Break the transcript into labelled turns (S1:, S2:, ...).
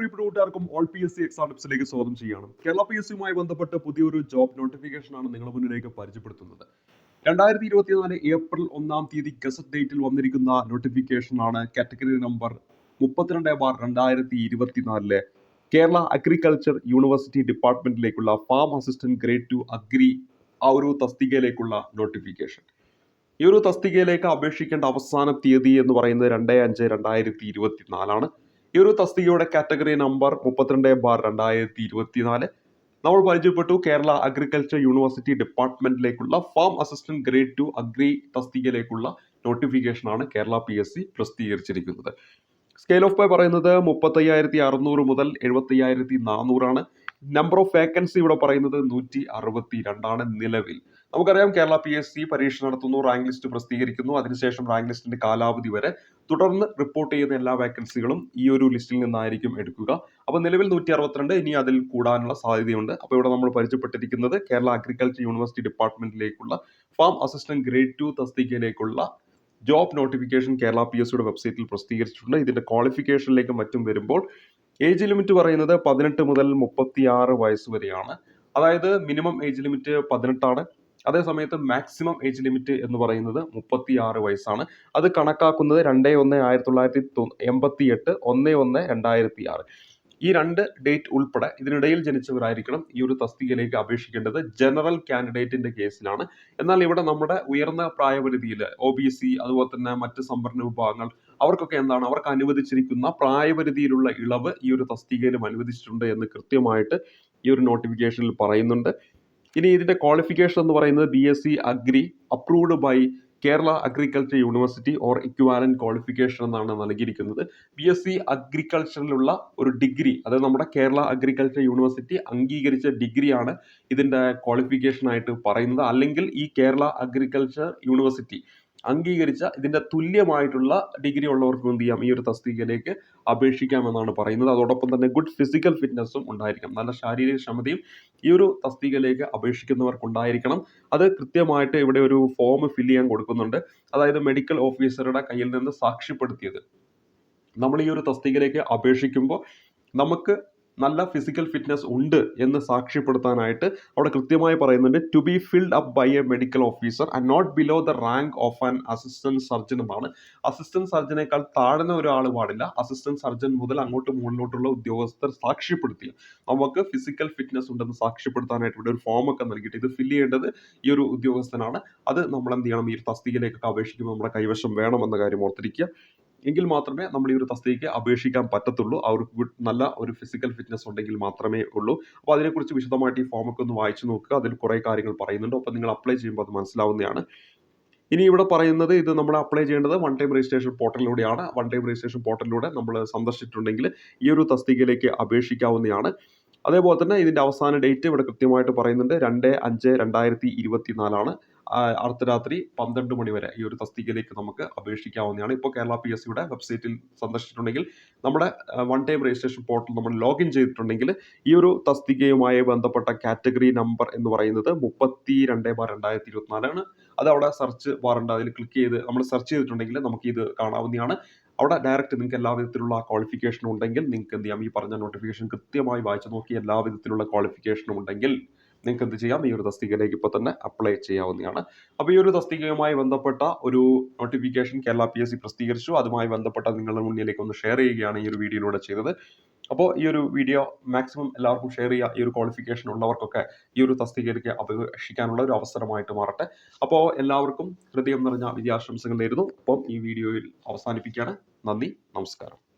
S1: പ്രിയപ്പെട്ട all P S C exam ടിപ്സിലേക്ക് സ്വാഗതം ചെയ്യണം കേരള പി എസ് സിയുമായി ബന്ധപ്പെട്ട് പുതിയൊരു ജോബ് നോട്ടിഫിക്കേഷൻ ആണ് നിങ്ങളുടെ മുന്നിലേക്ക് പരിചയപ്പെടുത്തുന്നത്. രണ്ടായിരത്തി ഇരുപത്തിനാല് ഏപ്രിൽ ഒന്നാം തീയതി ഗസറ്റ് ഡേറ്റിൽ വന്നിരിക്കുന്ന നോട്ടിഫിക്കേഷൻ ആണ് കാറ്റഗറി നമ്പർ മുപ്പത്തിരണ്ട് ബാർ രണ്ടായിരത്തി ഇരുപത്തിനാലിലെ Kerala agriculture university ഡിപ്പാർട്ട്മെന്റിലേക്കുള്ള farm assistant grade two agri ആ ഒരു തസ്തികയിലേക്കുള്ള നോട്ടിഫിക്കേഷൻ ഈ ഒരു തസ്തികയിലേക്ക് അപേക്ഷിക്കേണ്ട അവസാന തീയതി എന്ന് പറയുന്നത് രണ്ട് അഞ്ച് രണ്ടായിരത്തി ഇരുപത്തിനാലാണ് ഈ ഒരു തസ്തികയുടെ കാറ്റഗറി നമ്പർ മുപ്പത്തിരണ്ട് ബാർ രണ്ടായിരത്തി ഇരുപത്തിനാല് നമ്മൾ പരിചയപ്പെട്ടു Kerala agriculture university ഡിപ്പാർട്ട്മെന്റിലേക്കുള്ള farm assistant grade two agri തസ്തികയിലേക്കുള്ള notification ആണ് കേരള പി എസ് സി പ്രസിദ്ധീകരിച്ചിരിക്കുന്നത്. സ്കെയിൽ ഓഫ് പേ പറയുന്നത് മുപ്പത്തയ്യായിരത്തി അറുന്നൂറ് മുതൽ എഴുപത്തയ്യായിരത്തി നാനൂറാണ് നമ്പർ ഓഫ് വേക്കൻസി ഇവിടെ പറയുന്നത് നൂറ്റി അറുപത്തി രണ്ടാണ് നിലവിൽ. നമുക്കറിയാം കേരള പി എസ് സി പരീക്ഷ നടത്തുന്നു റാങ്ക് ലിസ്റ്റ് പ്രസിദ്ധീകരിക്കുന്നു. അതിനുശേഷം റാങ്ക് ലിസ്റ്റിന്റെ കാലാവധി വരെ തുടർന്ന് റിപ്പോർട്ട് ചെയ്യുന്ന എല്ലാ വേക്കൻസികളും ഈ ഒരു ലിസ്റ്റിൽ നിന്നായിരിക്കും എടുക്കുക. അപ്പോൾ നിലവിൽ നൂറ്റി അറുപത്തിരണ്ട് ഇനി അതിൽ കൂടാനുള്ള സാധ്യതയുണ്ട്. അപ്പോൾ ഇവിടെ നമ്മൾ പരിചയപ്പെട്ടിരിക്കുന്നത് കേരള അഗ്രികൾച്ചർ യൂണിവേഴ്സിറ്റി ഡിപ്പാർട്ട്മെന്റിലേക്കുള്ള farm assistant grade two തസ്തികയിലേക്കുള്ള job notification Kerala P S വെബ്സൈറ്റിൽ പ്രസിദ്ധീകരിച്ചിട്ടുണ്ട്. ഇതിന്റെ ക്വാളിഫിക്കേഷനിലേക്ക് മറ്റും വരുമ്പോൾ ഏജ് ലിമിറ്റ് പറയുന്നത് പതിനെട്ട് മുതൽ മുപ്പത്തി ആറ് വയസ്സ് വരെയാണ്. അതായത് മിനിമം ഏജ് ലിമിറ്റ് പതിനെട്ടാണ്. അതേ സമയത്ത് മാക്സിമം ഏജ് ലിമിറ്റ് എന്ന് പറയുന്നത് മുപ്പത്തി ആറ് വയസ്സാണ്. അത് കണക്കാക്കുന്നത് രണ്ട് ഒന്ന് ആയിരത്തി തൊള്ളായിരത്തി എൺപത്തി എട്ട് ഒന്ന് ഒന്ന് രണ്ടായിരത്തി ആറ് ഈ രണ്ട് ഡേറ്റ് ഉൾപ്പെടെ ഇതിനിടയിൽ ജനിച്ചവരായിരിക്കണം ഈ ഒരു തസ്തികയിലേക്ക് അപേക്ഷിക്കേണ്ടത് ജനറൽ കാൻഡിഡേറ്റിന്റെ കേസിലാണ്. എന്നാൽ ഇവിടെ നമ്മുടെ ഉയർന്ന പ്രായപരിധിയിൽ ഒ ബി സി അതുപോലെ തന്നെ മറ്റ് സംവരണ വിഭാഗങ്ങൾ അവർക്കൊക്കെ എന്താണ്? അവർക്ക് അനുവദിച്ചിരിക്കുന്ന പ്രായപരിധിയിലുള്ള ഇളവ് ഈ ഒരു തസ്തികയിലും അനുവദിച്ചിട്ടുണ്ട് എന്ന് കൃത്യമായിട്ട് ഈ ഒരു നോട്ടിഫിക്കേഷനിൽ പറയുന്നുണ്ട്. ഇനി ഇതിന്റെ ക്വാളിഫിക്കേഷൻ എന്ന് പറയുന്നത് B S C agri approved by Kerala agriculture university or equivalent qualification എന്നാണ് നൽകിയിരിക്കുന്നത്. ബി എസ് സി അഗ്രികൾച്ചറിലുള്ള ഒരു ഡിഗ്രി അതായത് നമ്മുടെ കേരള അഗ്രികൾച്ചർ യൂണിവേഴ്സിറ്റി അംഗീകരിച്ച ഡിഗ്രിയാണ് ഇതിന്റെ ക്വാളിഫിക്കേഷൻ ആയിട്ട് പറയുന്നത്. അല്ലെങ്കിൽ ഈ കേരള അഗ്രികൾച്ചർ യൂണിവേഴ്സിറ്റി അംഗീകരിച്ച ഇതിന്റെ തുല്യമായിട്ടുള്ള ഡിഗ്രി ഉള്ളവർക്ക് എന്ത് ചെയ്യാം? ഈ ഒരു തസ്തികയിലേക്ക് അപേക്ഷിക്കാമെന്നാണ് പറയുന്നത്. അതോടൊപ്പം തന്നെ ഗുഡ് ഫിസിക്കൽ ഫിറ്റ്നസ്സും ഉണ്ടായിരിക്കണം. നല്ല ശാരീരിക ക്ഷമതയും ഈ ഒരു തസ്തികയിലേക്ക് അപേക്ഷിക്കുന്നവർക്ക് ഉണ്ടായിരിക്കണം അത് കൃത്യമായിട്ട് ഇവിടെ ഒരു ഫോം ഫില്ല് ചെയ്യാൻ കൊടുക്കുന്നുണ്ട്. അതായത് മെഡിക്കൽ ഓഫീസറുടെ കയ്യിൽ നിന്ന് സാക്ഷ്യപ്പെടുത്തിയത്. നമ്മൾ ഈ ഒരു തസ്തികയിലേക്ക് അപേക്ഷിക്കുമ്പോൾ നമുക്ക് നല്ല ഫിസിക്കൽ ഫിറ്റ്നസ് ഉണ്ട് എന്ന് സാക്ഷ്യപ്പെടുത്താനായിട്ട് അവിടെ കൃത്യമായി പറയുന്നുണ്ട്. To be filled up by a medical officer and not below the rank of an assistant surgeon എന്നാണ് അസിസ്റ്റന്റ് സർജനേക്കാൾ താഴ്ന്ന ഒരാൾ പാടില്ല. അസിസ്റ്റന്റ് സർജൻ മുതൽ അങ്ങോട്ട് മുകളിലോട്ടുള്ള ഉദ്യോഗസ്ഥർ സാക്ഷ്യപ്പെടുത്തിയ നമുക്ക് ഫിസിക്കൽ ഫിറ്റ്നസ് ഉണ്ടെന്ന് സാക്ഷ്യപ്പെടുത്താനായിട്ട് ഇവിടെ ഒരു ഫോം ഒക്കെ നൽകിയിട്ട് ഇത് ഫില്ല് ചെയ്യേണ്ടത് ഈ ഒരു ഉദ്യോഗസ്ഥനാണ്. അത് നമ്മൾ എന്ത് ചെയ്യണം? ഈ തസ്തികയിലേക്കൊക്കെ അപേക്ഷിക്കുമ്പോൾ നമ്മുടെ കൈവശം വേണമെന്ന കാര്യം ഓർത്തിരിക്കുക. എങ്കിൽ മാത്രമേ നമ്മൾ ഈ ഒരു തസ്തികയ്ക്ക് അപേക്ഷിക്കാൻ പറ്റത്തുള്ളൂ. അവർക്ക് നല്ല ഒരു ഫിസിക്കൽ ഫിറ്റ്നസ് ഉണ്ടെങ്കിൽ മാത്രമേ ഉള്ളൂ. അപ്പോൾ അതിനെക്കുറിച്ച് വിശദമായിട്ട് ഈ ഫോമൊക്കെ ഒന്ന് വായിച്ചു നോക്കുക. അതിൽ കുറേ കാര്യങ്ങൾ പറയുന്നുണ്ട്. അപ്പോൾ നിങ്ങൾ അപ്ലൈ ചെയ്യുമ്പോൾ അത് മനസ്സിലാവുന്നതാണ്. ഇനി ഇവിടെ പറയുന്നത് ഇത് നമ്മൾ അപ്ലൈ ചെയ്യേണ്ടത് വൺ ടൈം രജിസ്ട്രേഷൻ പോർട്ടലിലൂടെയാണ് വൺ ടൈം രജിസ്ട്രേഷൻ പോർട്ടലിലൂടെ നമ്മൾ സന്ദർശിച്ചിട്ടുണ്ടെങ്കിൽ ഈ ഒരു തസ്തികയിലേക്ക് അപേക്ഷിക്കാവുന്നതാണ്. അതേപോലെ തന്നെ ഇതിന്റെ അവസാന ഡേറ്റ് ഇവിടെ കൃത്യമായിട്ട് പറയുന്നുണ്ട്. രണ്ട് അഞ്ച് രണ്ടായിരത്തി ഇരുപത്തിനാലാണ്. അർദ്ധരാത്രി പന്ത്രണ്ട് മണി വരെ ഈ ഒരു തസ്തികയിലേക്ക് നമുക്ക് അപേക്ഷിക്കാവുന്നതാണ്. ഇപ്പോൾ കേരള പി എസ് സിയുടെ വെബ്സൈറ്റിൽ സന്ദർശിച്ചിട്ടുണ്ടെങ്കിൽ നമ്മുടെ വൺ ടൈം രജിസ്ട്രേഷൻ പോർട്ടൽ നമ്മൾ ലോഗിൻ ചെയ്തിട്ടുണ്ടെങ്കിൽ ഈ ഒരു തസ്തികയുമായി ബന്ധപ്പെട്ട കാറ്റഗറി നമ്പർ എന്ന് പറയുന്നത് മുപ്പത്തി രണ്ട് ബാർ രണ്ടായിരത്തി ഇരുപത്തിനാലാണ് അത് അവിടെ സെർച്ച് ബാറുണ്ട് അതിൽ ക്ലിക്ക് ചെയ്ത് നമ്മൾ സെർച്ച് ചെയ്തിട്ടുണ്ടെങ്കിൽ നമുക്ക് ഇത് കാണാവുന്നതാണ്. അവിടെ ഡയറക്റ്റ് നിങ്ങൾക്ക് എല്ലാ വിധത്തിലുള്ള ക്വാളിഫിക്കേഷനും ഉണ്ടെങ്കിൽ നിങ്ങൾക്ക് എന്ത് ചെയ്യാം? ഈ പറഞ്ഞ നോട്ടിഫിക്കേഷൻ കൃത്യമായി വായിച്ചു നോക്കി എല്ലാ വിധത്തിലുള്ള ക്വാളിഫിക്കേഷനും ഉണ്ടെങ്കിൽ നിങ്ങൾക്ക് എന്ത് ചെയ്യാം? ഈ ഒരു തസ്തികയിലേക്ക് ഇപ്പോൾ തന്നെ അപ്ലൈ ചെയ്യാവുന്നതാണ്. അപ്പോൾ ഈ ഒരു തസ്തികയുമായി ബന്ധപ്പെട്ട ഒരു notification Kerala P S C പ്രസിദ്ധീകരിച്ചു. അതുമായി ബന്ധപ്പെട്ട നിങ്ങളുടെ മുന്നിലേക്ക് ഒന്ന് ഷെയർ ചെയ്യുകയാണ് ഈ ഒരു വീഡിയോയിലൂടെ ചെയ്തത്. അപ്പോൾ ഈ ഒരു വീഡിയോ മാക്സിമം എല്ലാവർക്കും ഷെയർ ചെയ്യുക. ഈ ഒരു ക്വാളിഫിക്കേഷൻ ഉള്ളവർക്കൊക്കെ ഈ ഒരു തസ്തികയിലേക്ക് അപേക്ഷിക്കാനുള്ള ഒരു അവസരമായിട്ട് മാറട്ടെ. അപ്പോൾ എല്ലാവർക്കും ഹൃദയം നിറഞ്ഞ വിദ്യാശംസകൾ നേരുന്നു. അപ്പം ഈ വീഡിയോയിൽ അവസാനിപ്പിക്കുകയാണ്. നന്ദി നമസ്കാരം.